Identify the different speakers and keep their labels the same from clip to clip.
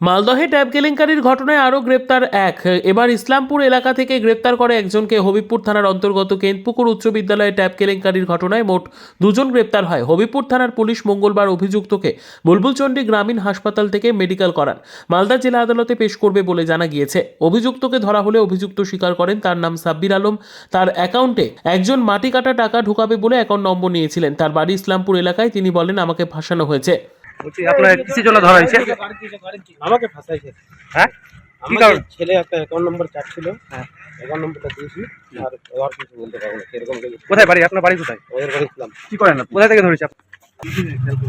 Speaker 1: মালদহে tab কেলেঙ্কারির ঘটনায় আরও গ্রেপ্তার এক। এবার ইসলামপুর এলাকা থেকে গ্রেপ্তার করে একজনকে হবিবপুর থানার অন্তর্গত কেন্দপুকুর উচ্চ বিদ্যালয়ে ট্যাব কেলেঙ্কারির ঘটনায় মোট দুজন গ্রেপ্তার হয়। হবিবপুর থানার পুলিশ মঙ্গলবার অভিযুক্তকে বুলবুলচন্ডী গ্রামীণ হাসপাতাল থেকে মেডিকেল করান। মালদা জেলা আদালতে পেশ করবে বলে জানা গিয়েছে। অভিযুক্তকে ধরা হলে অভিযুক্ত স্বীকার করেন তার নাম সাব্বির আলম। তার অ্যাকাউন্টে একজন মাটি কাটা টাকা ঢুকাবে বলে অ্যাকাউন্ট নম্বর নিয়েছিলেন। তার বাড়ি ইসলামপুর এলাকায় তিনি বলেন, আমাকে ফাঁসানো হয়েছে।
Speaker 2: বলছি আপনার কিসের জন্য ধরা হয়েছে?
Speaker 3: আমাকে ফাঁসাইছে
Speaker 2: হ্যাঁ? কি কারণ?
Speaker 3: ছেলে একটা অ্যাকাউন্ট নম্বর চাচ্ছিল
Speaker 2: হ্যাঁ।
Speaker 3: অ্যাকাউন্ট নম্বরটা দিয়েছি আর আর কিছু বলতে পারব না সেরকম
Speaker 2: কোথায় বাড়ি? আপনার বাড়ি কোথায়?
Speaker 3: ওদের বাড়ি ছিলাম
Speaker 2: কি করেন আপনি? কোথায় থেকে ধরেছে? আপনি?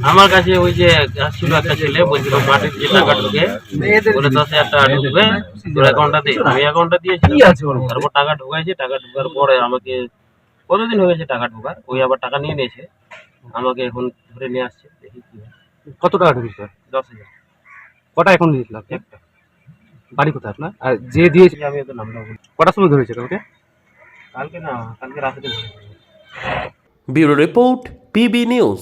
Speaker 4: আমার কাছে ওই যে আসছিল একটা ছেলে বলছিল মাটির যে টাকা ঢুকে বলে দশ হাজার টাকা ঢুকবে। তোর অ্যাকাউন্টটা দে। আমি অ্যাকাউন্টটা দিয়েছি তারপর টাকা ঢুকাইছে। টাকা ঢুকার পরে আমাকে কতদিন হয়ে গেছে টাকা ঢুকার? ওই আবার টাকা নিয়ে নিয়েছে। আমাকে এখন ধরে নিয়ে আসছে। দেখি কি হয়।
Speaker 2: কত টাকা ঢুকেছে
Speaker 4: দশ হাজার।
Speaker 2: কটা এখন দিয়েছিল আপনি?
Speaker 4: একটা।
Speaker 2: বাড়ি কোথায় আপনার? আর যে দিয়েছে
Speaker 4: আমি ওদের নামটা বলি
Speaker 2: কটার সময় ধরেছে কালকে
Speaker 4: কালকে না কালকে রাতে।
Speaker 1: Bureau report PB news.